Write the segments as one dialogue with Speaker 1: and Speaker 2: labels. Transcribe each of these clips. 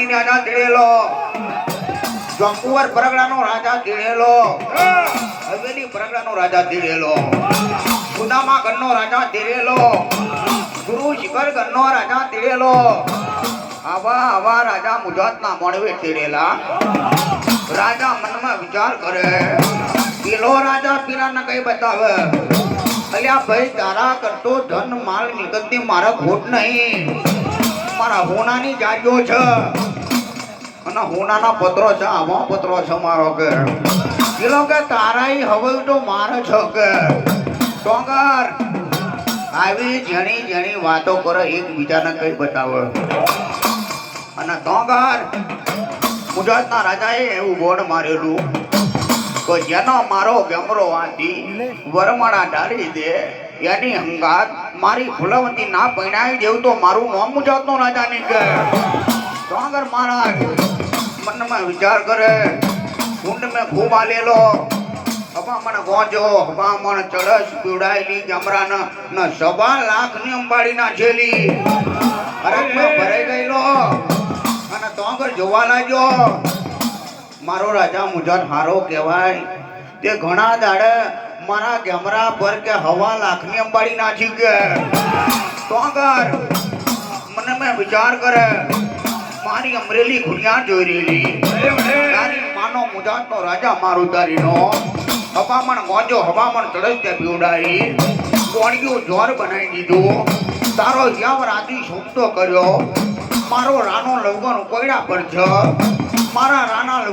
Speaker 1: પાટણી રાજા તેડેલો જોંકુવર પરગડાનો રાજા તેડેલો હવેલી પરગડાનો રાજા તેડેલો સુદામા ગણનો રાજા તેડેલો ગુરુ શિખર ગણનો રાજા તેડેલો આવા આવા રાજા મુજાતના મળવે તેડેલા રાજા મનમાં વિચાર કરે. પેલો રાજા પીરાને કઈ બતાવે? અલ્યા ભાઈ, તારા કરતો ધન માલ નિગતની મારા ખોટ નહીં. મારા હોનાની જાજો છે. અને હોનાના પત્રો છે, આમાં પત્રો છે મારો કે. પેલો કે તારાય હવે તો મારે છે કે. ડોંગર. આવી જણી જેણી વાતો કરે, એકબીજાને કઈ બતાવે. અને ડોંગર. ગુજરાતના રાજાએ એવું બોર્ડ મારેલું. કે જેનો મારો ગમરો વાંચી વરમાળા ઢાળી દે. એની હંગાત મારી ભૂલવતી ના પૈણાવી દેવું તો મારું નામ ગુજરાતનો રાજા તો આગળ મારા મનમાં વિચાર કરે કુંડ મેં ખૂબ આલેલો. હવામણ ગોજો હવામણ ચડસ પીવડાયેલી ગમરાન ન સવા લાખની અંબાડી ના છેલી અરે ભરાઈ ગયેલો. અને ડોંગર જોવા લાગ્યો. મારો રાજા મુજબ હારો કહેવાય. તે ઘણા દાડે મારા કેમેરા પર કે હવા લાખની અંબાડી નાખી કે. તો આગળ મને મેં વિચાર કરે, મારી અમરેલી ખુરિયા જોઈ રહેલી. માનો માનો મુજાતનો રાજા મારું તારીનો હવામણ મોજો હવામણ ચડસ્તે પીવડાઈ કોણિયું જોર બનાવી દીધું. તારો જ્યાં રાતી શોધતો કર્યો, મારો રાનો લવગન કોયડા પર છે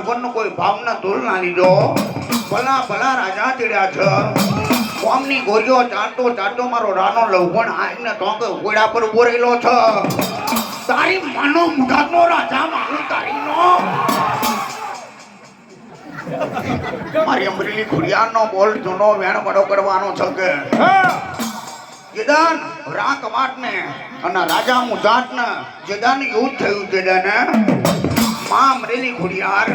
Speaker 1: મારા રાના લવગનનો કોઈ ભાવના તોલ ના લીધો. ભલા ભલા રાજા ચડ્યા છે. કોમની ગોરીઓ ચાટો ચાટો મારો રાનો લવગણ આવીને ટોંકે કોયડા પર ઊભો રહેલો છે. તારી માનો મુઢાનો રાજા મારું તારીનો. મારી અમરેલી ખુડિયારનો બોલ જૂનો વેણ વડો કરવાનો છે કે. જેદાન રા કમાટને અને રાજા મુજાતને જેદાન યુદ્ધ થયું જેદાને. માં રેલી ખુડિયાર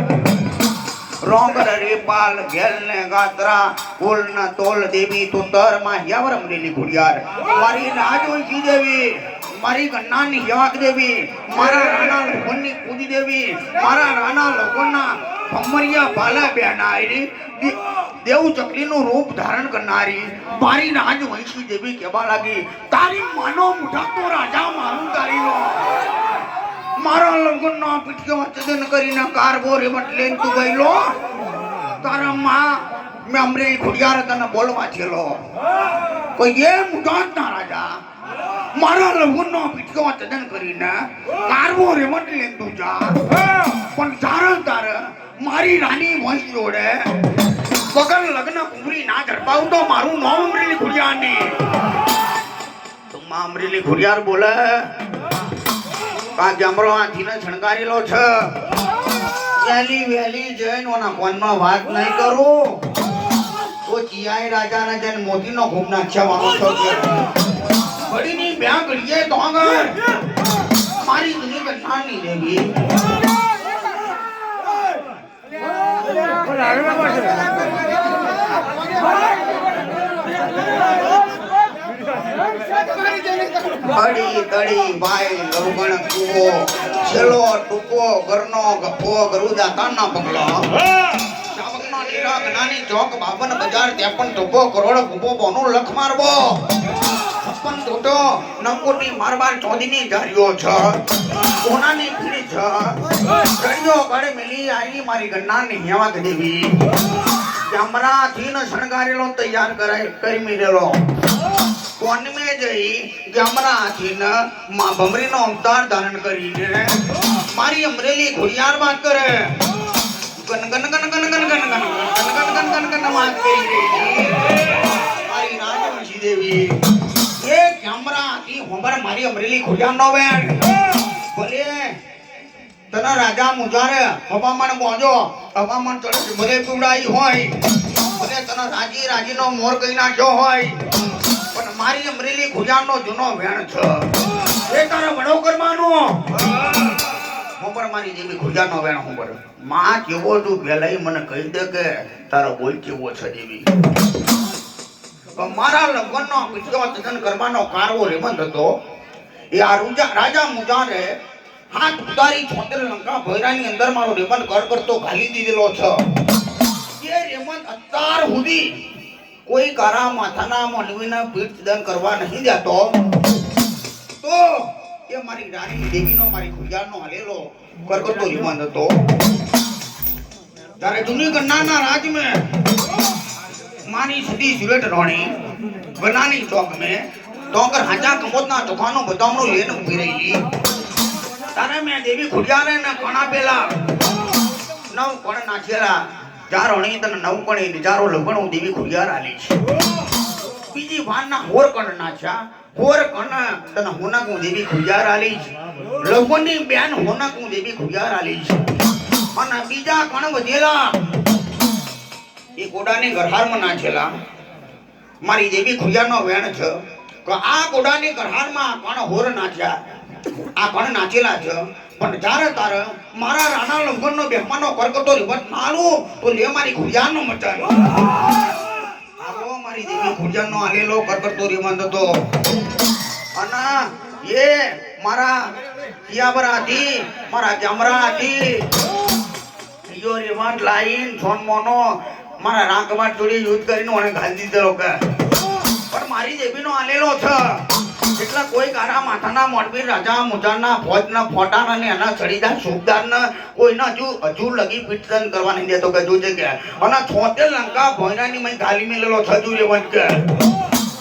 Speaker 1: રોંગર રેપાલ ગેલ ને ગાત્રા કુલ ના તોલ દેવી તુંદરમાં યાવર અમરેલી ખુડિયાર મારી રાજવંશી દેવી, મારી ગન્નાની યવાક દેવી, મારા રાણા લોકોની પૂજી દેવી, મારા રાણા લોકોના ભમરિયા બાલા બેનારી દેવ ચકલીનું રૂપ ધારણ કરનારી, મારી રાજવંશી દેવી કહેવા લાગી, તારી માનો મુઠાતો રાજા, મારું તારીનો મારા લગ્નનો પીઠ્યો ચદન કરીને કારબો રેમટ લઈને તું ગયેલો? તારા માં મેં અમરેલી ખુડિયાર તને બોલવા છેલો. કોઈ એ મુજાતના રાજા. મારા લગ્નનો પીઠ્યો ચદન કરીને કારબો રેમટ લઈને તું જા. પણ તારે તારે મારી રાની વંશ જોડે વગર લગ્ન કુંવરી ના ઝડપાવું તો મારું નામ અમરેલી ખુડિયાર ને તો માં અમરેલી ખુડિયાર બોલે આ જમરો હાથીને શણગારેલો છે. વહેલી વહેલી જઈને ઓના ફોનમાં વાત નહીં કરું. તો ચિયાઈ રાજાને જઈને મોતીનો ખૂબ નાખ્યાવાનો છો કે. ઘડીની બ્યાં ઘડીએ તો આગળ. મારી દુનિયા નહીં દેવી. અડી, તડી, ભાઈ, લવગણ, કુવો છેલો ટૂંકો, ઘરનો ગફો ગરુદા તાના પગલો નાની ચોક બાપન બજાર, ત્રેપન ટૂંકો કરોડ કુપો બોનો લખ મારબો છપ્પન ટોટો નકોટી મારબાર ચોદીની ધાર્યો છ. કોનાની ભીડ છ. ઘડીઓ ગળે મિલી આવી મારી ગન્નાની હેવાક દેવી. ચામરાથી ન શણગારેલો, તૈયાર કરાય, કરી મિલેલો કોનમે જઈ ગમરાથી ન માં ભમરીનો અવતાર ધારણ કરીને મારી અમરેલી ઘોડિયાર વાત કરે ગન ગન ગન ગન ગન ગન ગન ગન ગન ગન ગન ગન વાત કરી રહી મારી રાજવંશી દેવી એ ગમરાથી હોંબર મારી અમરેલી ઘોડિયાર નો બેન ભલે તને રાજા મુજારે હવામાન બોજો હવામાન ચડે ભલે પીવડાઈ હોય ભલે તને રાજી રાજીનો મોર કહી નાખ્યો હોય મારી અમરેલી ખુજાનો જૂનો વેણ છે. એ તારા હું પણ મારી જેવી ખુજાનો વેણ હું પરમાં કેવો તું પહેલાય મને કહી દે કે તારો બોલ કેવો છે દેવી મારા લગ્નનો પીછો ચંદન કરવાનો કારવો રેમંત હતો. એ આ રૂજા મુજાને હાથ ઉતારી છોતેર લંકા ભૈરાની અંદર મારો રેમન કર કરતો ઘાલી દીધેલો છે. એ રેમન અત્યાર સુધી કોઈ કારા માથાના મંડવીને પીઠ દન કરવા નહીં જતો. તો એ મારી રાણી દેવીનો, મારી ખુજાનો હાલેલો કરકતો રીમન હતો. ત્યારે જૂની રાજ મેં મારી સુધી સુરેટ રોણી, બનાની ચોક મેં ડોંગર હાજા કમોદના ચોખાનો બદામનો લેન ઊભી રહી તારે મેં દેવી ખુડિયારે ને કણા પેલા નવ કણ નાચેલા ચાર અણી તને નવ કણી નિજારો લગણ દેવી ખુડિયાર આલી છે. બીજી વારના હોર કણ નાચ્યા હોર કણ તને હોનકું દેવી ખુડિયાર આલી છે. લગણની બેન હોનકું દેવી ખુડિયાર આલી છે. અને બીજા કણ વધેલા એ ગોડાની ગરહારમાં નાચેલા મારી દેવી ખુડિયારનો વેણ છે. કે આ ગોડાની ગરહારમાં કણ હોર નાચ્યા આ પણ નાચેલા છે. પણ જ્યારે તારે મારા રાણા લંગનનો બેહમાનો કરકતો રિવટ મારું તો લે મારી ખુડિયારનો મચાન. આવો મારી દેવી ખુડિયારનો આલેલો કરકતો રિવંત હતો. અને એ મારા કિયાબરા હતી, મારા જમરા હતી. યો રિવંત લાઈન છોન મોનો મારા રાંકમાં જોડી યુદ્ધ કરીને મને ઘાલી દીધો કે પણ મારી દેવીનો આલેલો છે. એટલે કોઈ કારા માથાના મોડબી રાજા, મુજાના ફોજના ફોટાના અને એના ચડીદાર સુબદારના કોઈના હજુ હજુ લગી પીટન કરવા નહીં દેતો કે જોજે કે. અને છોતેર લંકા ભોયરાની મેં ગાલી મેલેલો છજુ લેવન કે.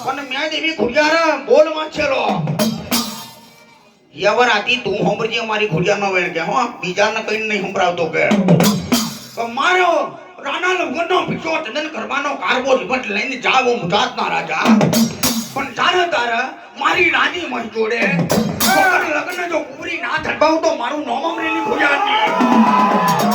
Speaker 1: અને મેં દેવી ખુડિયાર બોલ વાંચેલો. યવર આતી તું હોંભરજી અમારી ખુડિયારનો વેણ કે, હો, બીજાને કઈ નહીં સંભળાવતો કે. મારો રાણા લગનનો પીછો તને કરવાનો કારબો રિવટ લઈને જાવ મુજાતના રાજા. પણ તારે તારે મારી રાની મન જોડે. લગ્ન જો કુંવરી ના ધરબાવું તો મારું નોમ રેલી ભૂજા હતી